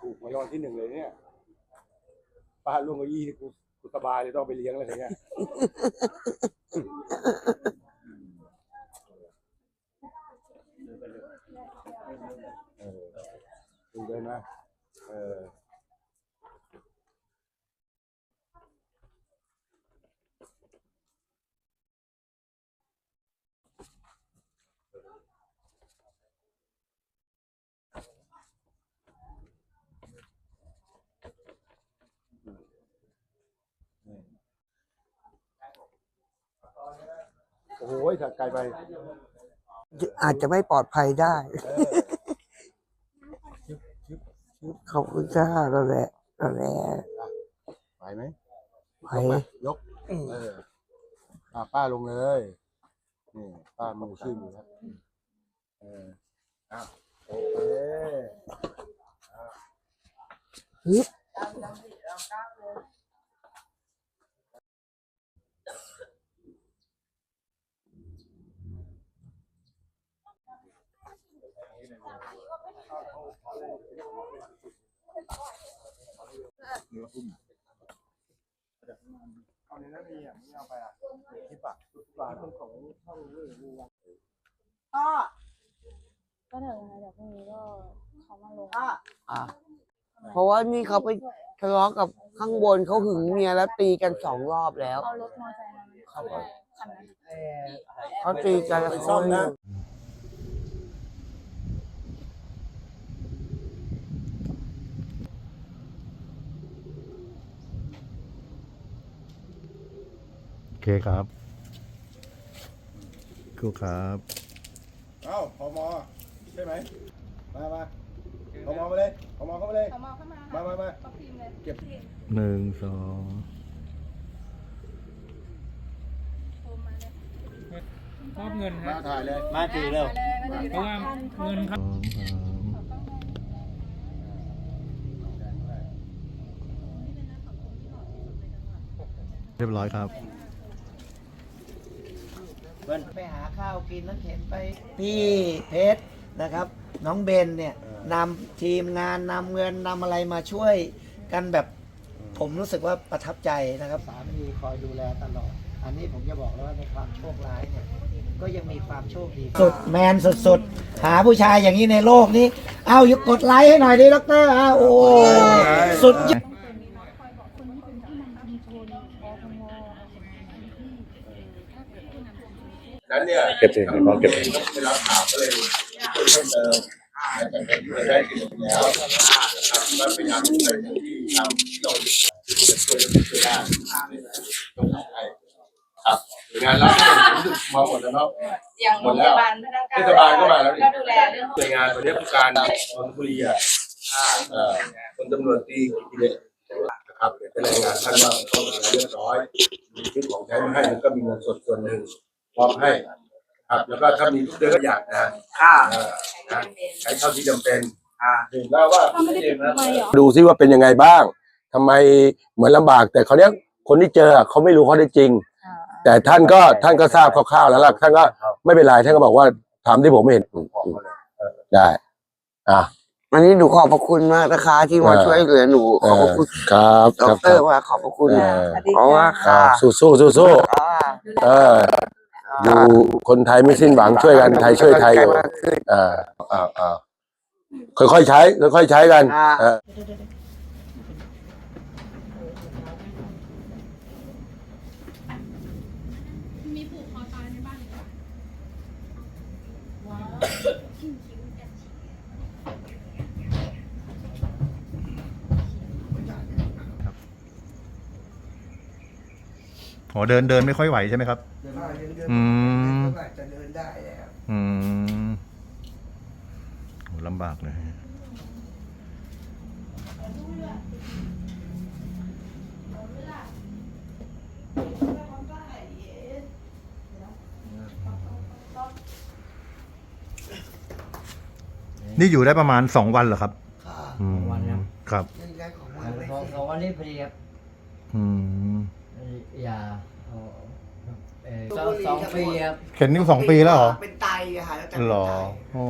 ถูกมารางวัลที่หนึ่งเลยเนี่ยป้าลุงก็ยี่กูกูสบายเลยต้องไปเลี้ยงอะไรอย่างเงี้ยเออดูได้ไหมเออ โอ้โหถ้าไกลไปอาจจะไม่ปลอดภัยได้เออชึบชึบชึบขอบคุณจ้าเราแหละเราแหละไปไหมไปยกเอออะป้าลงเลยนี่ป้ามือชื่ออยู่ครับเอออะโอเคฮึบ เอาในนั้นมีอะไม่เอาไปอะคลิปอะฝาเป็นของช่องเรื่องนี้พ่อก็เดี๋ยวยังไงเดี๋ยวพรุ่งนี้ก็เขามาลงพ่ออะเพราะว่านี่เขาไปทะเลาะกับข้างบนเขาหึงเมียแล้วตีกันสองรอบแล้วเอารถมอเตอร์ไซค์มาเขาตีกันแล้วเขา ซ่อมนะ โอ เคครับครูครับเอ้าพมใช่ไหมมามาพมมาเลยพมเข้ามาเลยเขามาเข้ามามามามาเขาพิมพ์เลยเก็บ หนึ่งสองโทรมาเลยมอบเงินมาฮะถ่ายเลย มาตีเร็ว มาเลยมาเลยเพราะว่าเงินครับสองสามเรียบร้อยครับ ไปหาข้าวกินแล้วเห็นไป พี่เพชรนะครับ น้องเบนเนี่ยนำทีมงานนำเงินนำอะไรมาช่วยกันแบบผมรู้สึกว่าประทับใจนะครับ สามีคอยดูแลตลอด อันนี้ผมจะบอกแล้วว่าในความโชคร้ายเนี่ย ก็ยังมีความโชคดี สุดแมนสุดๆ หาผู้ชายอย่างนี้ในโลกนี้ เอายกกดไลค์ให้หน่อยดิดอกเตอร์อ้าวโอ้สุดยอด นั้นเนี่ยเก็บเองพอเก็บเองได้รับข่าวก็เลยเพิ่มเติมแต่ไม่ได้กินแล้วนะครับก็พยายามไปที่ทำเราจะช่วยช่วยได้ต้องทำให้ครับงานรับผมรู้สึกมาหมดแล้วเนาะอย่างโรงพยาบาลพนักงานเทศบาลก็มาแล้วนี่ก็ดูแลเรื่องหน่วยงานวันนี้ผู้การนนทบุรีอะเอ่อคนตำรวจตีกิติเดชนะครับเดี๋ยวจะรายงานท่านว่าเข้ามาเรียบร้อยมีชุดของใช้มาให้แล้วก็มีเงินสดส่วนหนึ่ง มอบให้ครับแล้วก็ถ้ามีทุกเดือนก็อยากนะค่ะเอ่อนะใช้เท่าที่จำเป็นอ่าเห็นแล้วว่าเขาไม่ได้ปิดไมค์เหรอ ดูซิว่าเป็นยังไงบ้างทำไมเหมือนลำบาก แต่เขาวเนี้ยคนที่เจออะเขาไม่รู้เขาได้จริง แต่ท่านก็ท่านก็ทราบคร่าวๆแล้วล่ะท่านก็ไม่เป็นไรท่านก็บอกว่าถามที่ผมไม่เห็นอืมอืมได้ อะอันนี้หนูขอบพระคุณมากนะคะ ที่มาเออ ช่วยเหลือหนู ขอบพระคุณครับดครับอกเตอร์ว่าขอบพระคุณ เออเพราะว่าอ่า ค่ะสู้สู้สู้สู้ อ่า เออ อยู่คนไทยไม่สิ้นหวังช่วยกันไทยช่วยไทยอยู่มากขึ้นอ่าอ่าอ่าค่อยๆใช้ค่อยๆใช้กันอ่าเออ อ๋อเดินเดินไม่ค่อยไหวใช่ไหมครับอืมจะเดินได้แล้วอืมโหลำบากเลยฮะนี่อยู่ได้ประมาณสองวันเหรอครับค่ะอืมวันนะครับยังได้ของสมันไม่องสองวันนี้พอดีครับอืม ยาเอาเอ่อสองสองปีครับเข็นนี่สองปีแล้วเหรอ เป็นไตอะค่ะแล้วแต่เหรอเป็นไตอ๋อ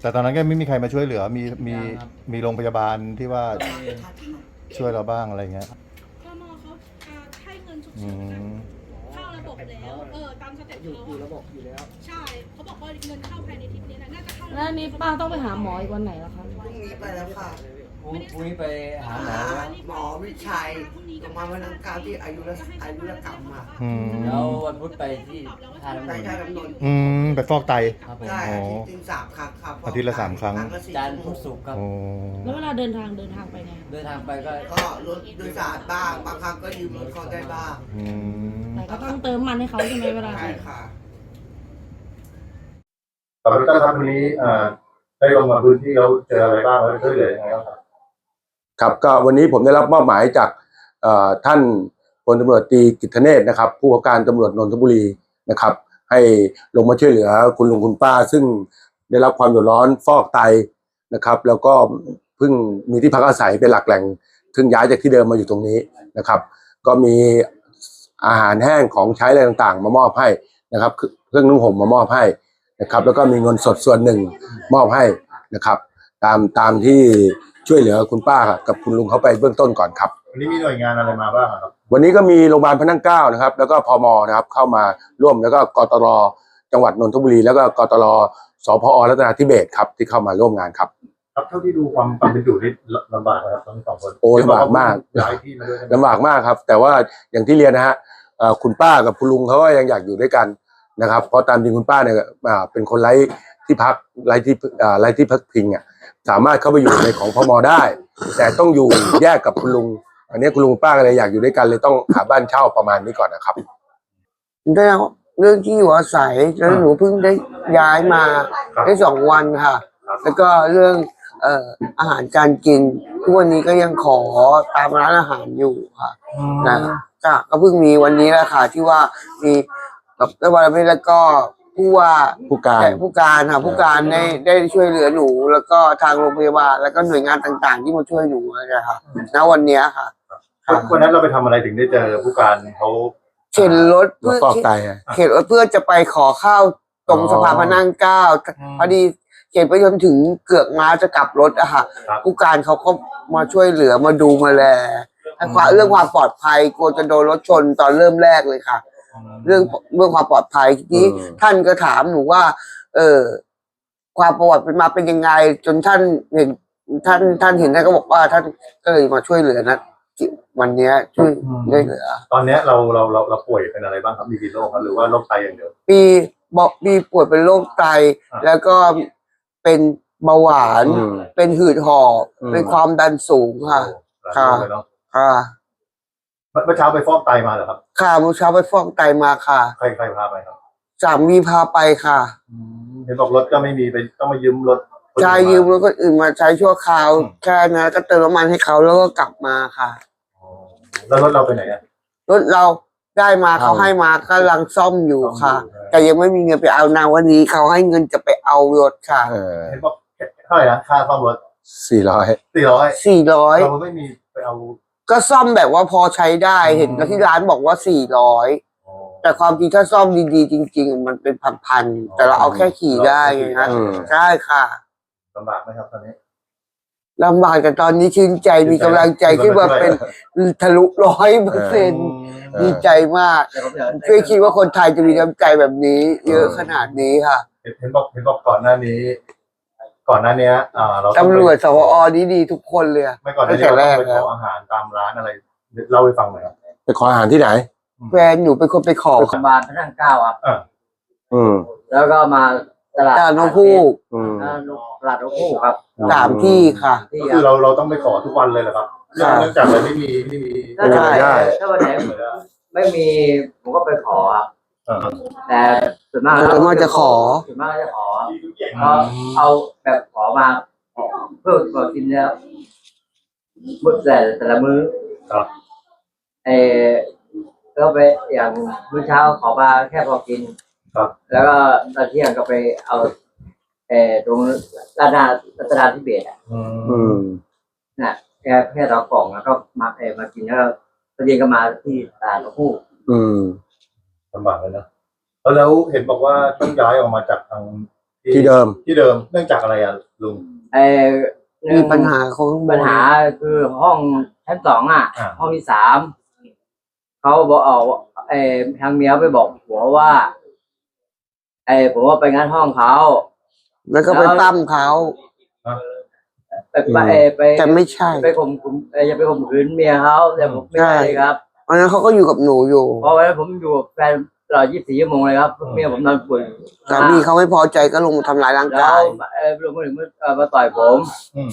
แต่ตอนนั้นก็ไม่มีใครมาช่วยเหลือ มีมีมีโรงพยาบาลที่ว่าช่วยเราบ้างอะไรเงี้ย พมเขาอ่าให้เงินฉุกอืเฉินมเข้าระบบแล้ว เออ ตามสเต็ปอยู่เขาอยู่อะระบบอยู่แล้ว ใช่ เขาบอกว่าเงินเข้าภายในทริปนี้นะน่าจะเข้าแล้วอันนี้ป้าต้องไปหาหมออีกวันไหนล่ะคะ พรุ่งนี้ไปแล้วค่ะ พรุ่งพรุ่งนี้ไปหาหมอหมอวิชัยโรงพยาบาลพระนั่งเกล้าที่อายุรอายุรกรรมอะอืมแล้ววันพุธไปที่ท่าน้ำนไปนได้กำหนดอืมไปฟอกไต ครับผม ได้อ๋ออาทิตย์หนึ่งสามครั้งครับอาทิตย์ละสามครั้ง ละสี่จันทร์ชั่วพุโมธงศุกร์ครับ โอ้แล้วเวลาเดินทางเดินทางไปไงเดินทางไปก็ก็รถโดยสารบ้างบางครั้งก็ยืมรถเขาได้บ้างอืม แต่ก็ต้องเติมมันให้เขาใช่ไหมเวลาใช่ค่ะตอนนี้ครับวันนี้ได้ลงมาพื้นที่แล้วเจออะไรบ้างแล้วช่วยเหลือยังไงบ้างครับ ครับก็วันนี้ผมได้รับมอบหมายจากท่านพลตำรวจตรีกิตเนศนะครับ ผู้ว่าการตำรวจนนทบุรีนะครับ ให้ลงมาช่วยเหลือคุณลุงคุณป้า ซึ่งได้รับความเดือดร้อนฟอกไตนะครับ แล้วก็เพิ่งมีที่พักอาศัยเป็นหลักแหล่งซึ่งย้ายจากที่เดิมมาอยู่ตรงนี้นะครับ ก็มีอาหารแห้งของใช้อะไรต่างๆ มามอบให้นะครับ เครื่องนุ่งห่มมามอบให้นะครับ แล้วก็มีเงินสดส่วนหนึ่งมอบให้นะครับ ตามตามที่ ช่วยเหลือคุณป้ากับคุณลุงเขาไปเบื้องต้นก่อนครับ วันนี้มีหน่วยงานอะไรมาบ้างอะครับ วันนี้ก็มีโรงพยาบาลพระนั่งเกล้านะครับ แล้วก็พมนะครับเข้ามาร่วมแล้วก็กตรจังหวัดนนทบุรี แล้วก็กตรสพอรัตนาธิเบศรครับที่เข้ามาร่วมงานครับครับเท่าที่ดูความความเป็นอยู่นี่ลำบากไหมครับทั้งสองคนโอ้ลำบากมากย้ายที่มาด้วยใช่ไหมลำบากมากครับ แต่ว่าอย่างที่เรียนนะฮะเอ่อคุณป้ากับคุณลุงเขาก็ยังอยากอยู่ด้วยกันนะครับ เพราะตามจริงคุณป้าเนี่ยอ่าเป็นคนไร้ที่พักไร้ที่อ่าไร้ที่พักพิงอะ สามารถเข้าไปอยู่ในของพมได้ แต่ต้องอยู่แยกกับคุณลุง อันนี้คุณลุงป้าก็เลยอยากอยู่ด้วยกันเลยต้องหาบ้านเช่าประมาณนี้ก่อนนะครับ เรื่องเรื่องที่อยู่อาศัยแล้วหนูเพิ่งได้ย้ายมาได้สองวันค่ะ แล้วก็เรื่องเอ่ออาหารการกินทุกวันนี้ก็ยังขอตามร้านอาหารอยู่ค่ะนะก็ก็เพิ่งมีวันนี้แหละค่ะที่ว่ามีกับรัฐบาลไม่แล้วก็ ผู้ว่าผู้การ แต่ผู้การค่ะผู้การได้ได้ช่วยเหลือหนู แล้วก็ทางโรงพยาบาลแล้วก็หน่วยงานต่าง ๆ ที่มาช่วยหนูนะคะณวันเนี้ยค่ะ วันนั้นเราไปทำอะไรถึงได้เจอผู้การเขาเข็นรถมาเพื่อฟอกไตอะ เข็นรถเพื่อจะไปขอข้าวตรงสะพานพระนั่งเกล้าพอดีเข็นไปจนถึงเกือกม้าจะกลับรถอะค่ะผู้การเขาก็มาช่วยเหลือมาดูมาแลให้ความเรื่องความปลอดภัยกลัวจะโดนรถชนตอนเริ่มแรกเลยค่ะ เรื่องเรื่องความปลอดภัยทีนี้อืมท่านก็ถามหนูว่า เออความประวัติเป็นมาเป็นยังไง จนท่านเห็นท่านท่านเห็นท่านก็บอกว่าท่านก็เลยมาช่วยเหลือนะที่วันเนี้ยช่วยช่วยเหลือ ตอนเนี้ยเราเราเราเราป่วยเป็นอะไรบ้างครับมีกี่โรคครับหรือว่าโรคไตอย่างเดียวปีบอกมีป่วยเป็นโรคไตอ่าแล้วก็เป็นเบาหวานอืมเป็นหืดหอบอืมเป็นความดันสูงค่ะหลายโรคเลยเนาะค่ะ เมื่อเช้าไปฟอกไตมาเหรอครับ ค่ะเมื่อเช้าไปฟอกไตมาค่ะ ใครใครพาไปครับสามีพาไปค่ะเห็นบอกรถก็ไม่มีไปต้องมายืมรถคนชายอื่นยืมรถคนอื่นมาใช้ชั่วคราวอืมแค่นั้นก็เติมน้ำมันให้เขาแล้วก็กลับมาค่ะอ๋อแล้วรถเราไปไหนอะรถเราได้มาเขาให้มากำลังซ่อมอยู่ค่ะ แต่ยังไม่มีเงินไปเอานาวันนี้เขาให้เงินจะไปเอารถค่ะเออเห็นบอกเท่าไหร่นะค่าซ่อมรถสี่ร้อยสี่ร้อยสี่ร้อยเราไม่มีไปเอา ก็ซ่อมแบบว่าพอใช้ได้อืมเห็นแล้วที่ร้านบอกว่าสี่ร้อยอ๋อแต่ความจริงถ้าซ่อมดีๆจริง ๆ มันเป็นพันๆแต่เราเอาแค่ขี่ได้ไงฮะอืมใช่ค่ะลำบากไหมครับตอนนี้ลำบากแต่ตอนนี้ชื่นใจมีกำลังใจขึ้นมาเป็นทะลุร้อยเปอร์เซ็นต์ดีใจมากแต่ผมอยากไม่คิดว่าคนไทยจะมีน้ำใจแบบนี้ เยอะขนาดนี้ค่ะ เห็นเห็นบอกเห็นบอกก่อนหน้านี้ ก่อนหน้านี้อ่าเราองตำรวจไปสวอนี่ดีทุกคนเลยอะ ไม่ก่อนหน้านี้ตั้งแต่เราแรต้องกไปแล้ขวออาหารตามร้านอะไรเล่าให้ฟังหน่อยครับ ไปขออาหารที่ไหน แฟนหนูเป็นคนไปขอโรงพยาบาลพระนั่งเกล้าครับ อืม แล้วก็มาตลาดตลาดนกฮูกอืมอ่าตลาดนกฮูกครับสามที่ค่ะ ที่ก็คือเราเราต้องไปขอทุกวันเลยเหรอครับใช่ เนื่องจากเราไม่มีไม่มีถ้าวันไหนได้ถ้าวันไหนไม่มีผมก็ไปขอครับอ่าแต่ส่วนมากส่วนมากจะขอ ส่วนมากจะขอ ก็เอาแบบขอมาเพื่อมากินแล้วมื้อแต่แต่ละมื้อครับ เออก็ไปอย่างมื้อเช้าขอมาแค่พอกินครับ แล้วก็ตอนเที่ยงก็ไปเอาเออตรงร้านนารัตนาทิเบตอะอืมอืมน่ะแค่แค่เรากล่องแล้วก็มาเออมากินแล้วก็ตอนเย็นก็มาที่ตลาดนกฮูกอืมลำบากเลยนะแล้วแล้วเห็นบอกว่าต้องย้ายออกมาจากทาง ที่เดิม ที่เดิมเนื่องจากอะไรอะลุงไอ้เรื่มีองปัญหาเขาข้างบนปัญหาคือห้องชั้นสองอะ อ่า ห้องที่สามเขาบอกเอาไอ้ทางเมียไปบอกผัวว่าไอ้ผมว่าไปงานห้องเขาแล้วก็ไปปั้มเขาไปไปไปแต่ไม่ใช่ ไปข่มขืนเอ่ออย่าไปข่มขืนเมียเขาแต่ผมไม่ใช่ ได้เลยครับวันนั้นเขาก็อยู่กับหนูอยู่ เพราะว่าผมอยู่กับแฟน ตลอด 24 ชั่วโมงเลยครับเมียผมนอนป่วยสามีเขาไม่พอใจก็ลงมาทำร้ายร่างแล้กาวย เออลงมาถึงมาเอ่อมาต่อยผมอืม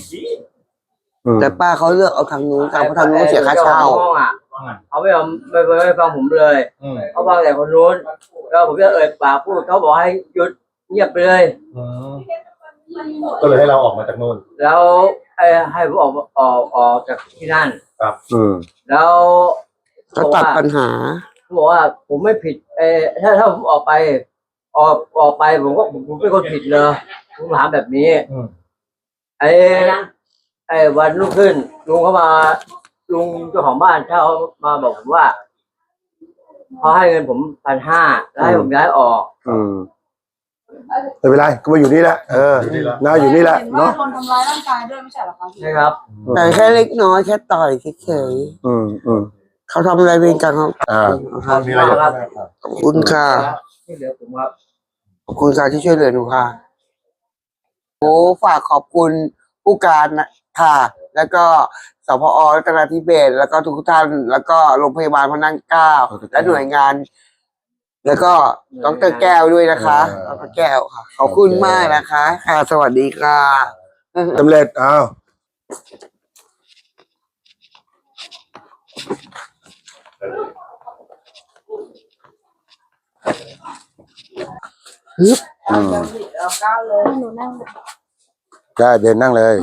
อืมแต่ป้าเขาเลือกเอาทางนู้นค่ะเพราะทางนู้นเสียค่าเช่า ห้องอะเขาไม่ยอมไม่ไม่ไม่ฟังผมเลยอืมเขาฟังแต่คนนู้นแล้วผมจะเอ่ยปากพูดเขาบอกให้หยุดเงียบไปเลย อืมก็เลยให้เราออกมาจากนู่น แล้วไอ้ให้ผมออกออกออกจากที่นั่น อืมแล้วเขาตัดปัญหา เขาบอกว่าผมไม่ผิดเออถ้าถ้าผมออกไป ออกออกไปผมก็ผมผมเป็นคนผิดเลยผมถามแบบนี้อืม ไอ้ไอ้วันรุ่งขึ้น ลุงเขามาลุงเจ้าของบ้านเช่ามาบอกผมว่าเขาให้เงินผมพันห้าแล้วให้ผมย้ายออก อืมไม่เป็นไรก็มาอยู่นี่แหละเอออยู่นี่ละน่าอยู่นี่แหละเห็นว่าเนาะโดนทำร้ายร่างกายด้วยไม่ใช่เหรอคะพี่ใช่ครับ แต่แค่เล็กน้อยแค่ต่อยเฉยอืมอืมๆ เขาทำอะไรเป็นกันเขาอ่าครับมีอะไรจะพูดไหมครับขอบคุณค่ะที่เหลือผมครับขอบคุณค่ะที่ช่วยเหลือหนูค่ะโอ้ฝากขอบคุณผู้การนะค่ะ แล้วก็สพอรัตนาธิเบศแล้วก็ทุกท่าน แล้วก็โรงพยาบาลพระนั่งเกล้าและหน่วยงาน แล้วก็ดรแก้วด้วยนะคะดรแก้วค่ะ ขอบคุณมากนะคะ ค่ะ สวัสดีค่ะ สำเร็จอ้าว ฮึบอืมหนูนั่ง ได้เบนนั่งเลย